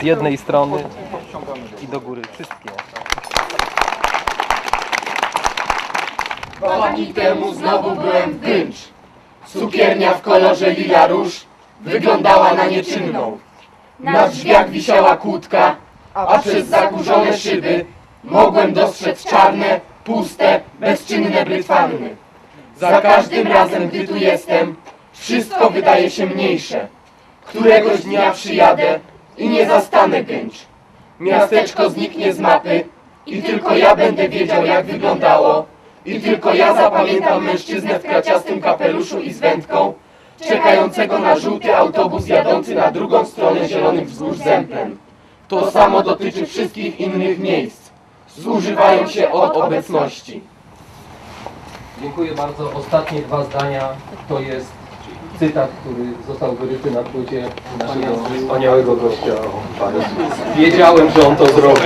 Z jednej strony i do góry. Wszystkie. Dwa dni temu znowu byłem w Gęcz. Cukiernia w kolorze lila róż wyglądała na nieczynną. Na drzwiach wisiała kłódka, a przez zakurzone szyby mogłem dostrzec czarne, puste, bezczynne brytwanny. Za każdym razem, gdy tu jestem, wszystko wydaje się mniejsze. Któregoś dnia przyjadę i nie zastanę Gęcz. Miasteczko zniknie z mapy i tylko ja będę wiedział, jak wyglądało. I tylko ja zapamiętam mężczyznę w kraciastym kapeluszu i z wędką, czekającego na żółty autobus jadący na drugą stronę zielonych wzgórz Zemplem. To samo dotyczy wszystkich innych miejsc. Zużywają się od obecności. Dziękuję bardzo. Ostatnie dwa zdania to jest cytat, który został wyryty na płycie naszego wspaniałego gościa. Wiedziałem, że on to zrobi.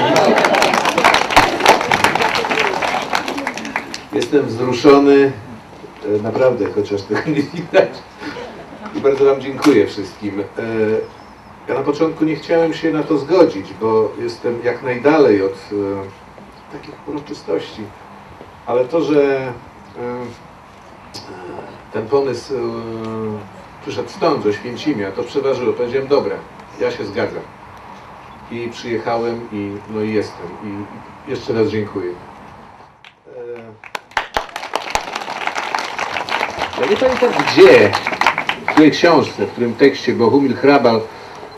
Jestem wzruszony, e, naprawdę, chociaż tego nie widać. I bardzo Wam dziękuję wszystkim. E, Ja na początku nie chciałem się na to zgodzić, bo jestem jak najdalej od e, takich uroczystości. Ale to, że ten pomysł e, przyszedł stąd, z Oświęcimia, to przeważyło. Powiedziałem, dobra, ja się zgadzam. I przyjechałem i, no i jestem. I jeszcze raz dziękuję. E, Ja nie pamiętam gdzie, w której książce, w którym tekście Bohumil Hrabal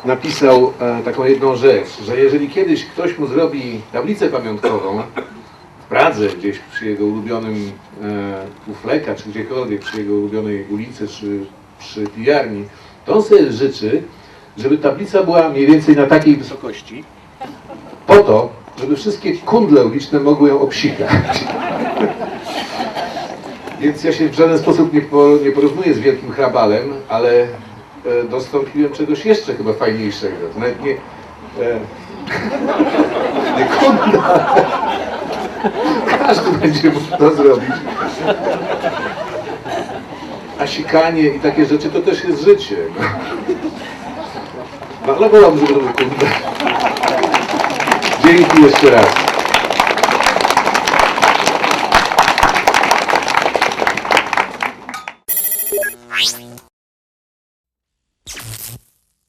napisał e, taką jedną rzecz, że jeżeli kiedyś ktoś mu zrobi tablicę pamiątkową Pradze, gdzieś przy jego ulubionym e, u Fleka, czy gdziekolwiek, przy jego ulubionej ulicy, czy przy pijarni, to on sobie życzy, żeby tablica była mniej więcej na takiej wysokości, po to, żeby wszystkie kundle uliczne mogły ją obsikać. Więc ja się w żaden sposób nie, po, nie porównuję z wielkim hrabalem, ale e, dostąpiłem czegoś jeszcze chyba fajniejszego. To nawet nie, e, nie kunda. Każdy będzie mógł to zrobić. A sikanie i takie rzeczy to też jest życie. No, ale wolałbym, żeby to było. Dzięki jeszcze raz.